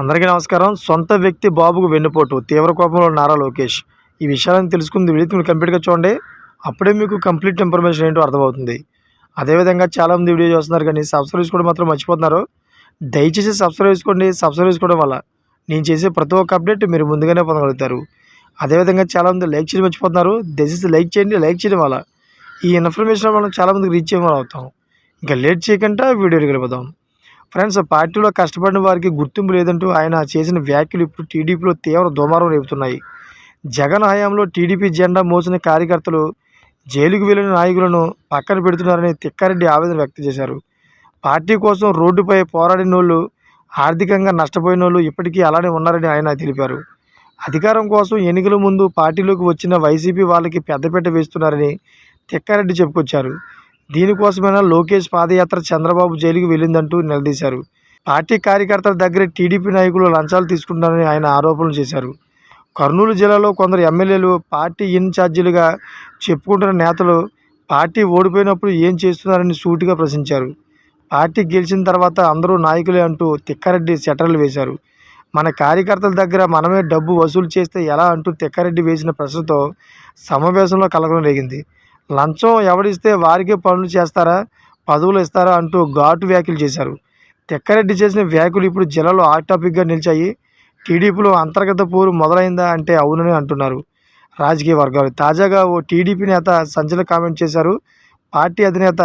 అందరికీ నమస్కారం. సొంత వ్యక్తి బాబుకు వెన్నుపోటు తీవ్ర కోపంలో నారా లోకేష్. ఈ విషయాలను తెలుసుకుంది వీడియో మీరు కంప్లీట్గా చూడండి. అప్పుడే మీకు కంప్లీట్ ఇన్ఫర్మేషన్ ఏంటో అర్థమవుతుంది. అదేవిధంగా చాలామంది వీడియో చూస్తున్నారు కానీ సబ్స్క్రైబ్ చేసుకోవడం మాత్రం మర్చిపోతున్నారు. దయచేసి సబ్స్క్రైబ్ చేసుకోండి సబ్స్క్రైబ్ చేసుకోవడం వల్ల నేను చేసే ప్రతి ఒక్క అప్డేట్ మీరు ముందుగానే పొందగలుగుతారు. అదేవిధంగా చాలామంది లైక్ చేయడం మర్చిపోతున్నారు. దయచేసి లైక్ చేయండి. లైక్ చేయడం వల్ల ఈ ఇన్ఫర్మేషన్ మనం చాలామందికి రీచ్ చేయమని అవుతాం. ఇంకా లేట్ చేయకుండా వీడియోకి వెళ్ళిపోదాం ఫ్రెండ్స్ పార్టీలో కష్టపడిన వారికి గుర్తింపు లేదంటూ ఆయన చేసిన వ్యాఖ్యలు ఇప్పుడు టీడీపీలో తీవ్ర దుమారం రేపుతున్నాయి. జగన్ హయాంలో టీడీపీ జెండా మోసిన కార్యకర్తలు జైలుకు వెళ్ళిన నాయకులను పక్కన పెడుతున్నారని తిక్కారెడ్డి ఆవేదన వ్యక్తం చేశారు. పార్టీ కోసం రోడ్డుపై పోరాడిన వాళ్ళు ఆర్థికంగా నష్టపోయిన వాళ్ళు ఇప్పటికీ అలానే ఉన్నారని ఆయన తెలిపారు. అధికారం కోసం ఎన్నికల ముందు పార్టీలోకి వచ్చిన వైసీపీ వాళ్ళకి పెద్దపీట వేస్తున్నారని తిక్కారెడ్డి చెప్పుకొచ్చారు. దీనికోసమైనా లోకేష్ పాదయాత్ర చంద్రబాబు జైలుకి వెళ్ళిందంటూ నిలదీశారు. పార్టీ కార్యకర్తల దగ్గర టీడీపీ నాయకులు లంచాలు తీసుకుంటారని ఆయన ఆరోపణలు చేశారు. కర్నూలు జిల్లాలో కొందరు ఎమ్మెల్యేలు పార్టీ ఇన్ఛార్జీలుగా చెప్పుకుంటున్న నేతలు పార్టీ ఓడిపోయినప్పుడు ఏం చేస్తున్నారని సూటిగా ప్రశ్నించారు. పార్టీ గెలిచిన తర్వాత అందరూ నాయకులే అంటూ తిక్కారెడ్డి సెటర్లు వేశారు. మన కార్యకర్తల దగ్గర మనమే డబ్బు వసూలు చేస్తే ఎలా అంటూ తిక్కారెడ్డి వేసిన ప్రశ్నతో సమావేశంలో కలగడం జరిగింది లంచం ఎవడిస్తే వారికే పనులు చేస్తారా? పదవులు ఇస్తారా? అంటూ ఘాటు వ్యాఖ్యలు చేశారు. తిక్కారెడ్డి చేసిన వ్యాఖ్యలు ఇప్పుడు జిల్లాలో హాట్ టాపిక్గా నిలిచాయి. టీడీపీలో అంతర్గత పోరు మొదలైందా అంటే అవునని అంటున్నారు. రాజకీయ వర్గాలు. తాజాగా ఓ టీడీపీ నేత సంచలన కామెంట్ చేశారు. పార్టీ అధినేత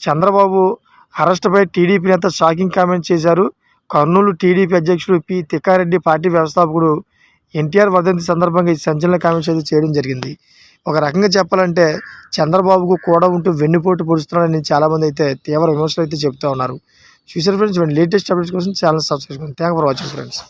చంద్రబాబు అరెస్టుపై టీడీపీ నేత షాకింగ్ కామెంట్ చేశారు. కర్నూలు టీడీపీ అధ్యక్షుడు పి తిక్కారెడ్డి పార్టీ వ్యవస్థాపకుడు ఎన్టీఆర్ వర్ధంతి సందర్భంగా ఈ సంచలన కామెంట్స్ అయితే చేయడం జరిగింది. ఒక రకంగా చెప్పాలంటే చంద్రబాబుకు కూడా ఉంటూ వెన్నుపోటు పొడుస్తున్నాడని చాలామంది అయితే తీవ్ర విమర్శలు అయితే చెప్తూ ఉన్నారు. చూసారు ఫ్రెండ్స్ లేటెస్ట్ అప్డేట్స్ కోసం ఛానల్ సబ్స్క్రైబ్ చేసుకోండి థ్యాంక్ ఫర్ వాచింగ్ ఫ్రెండ్స్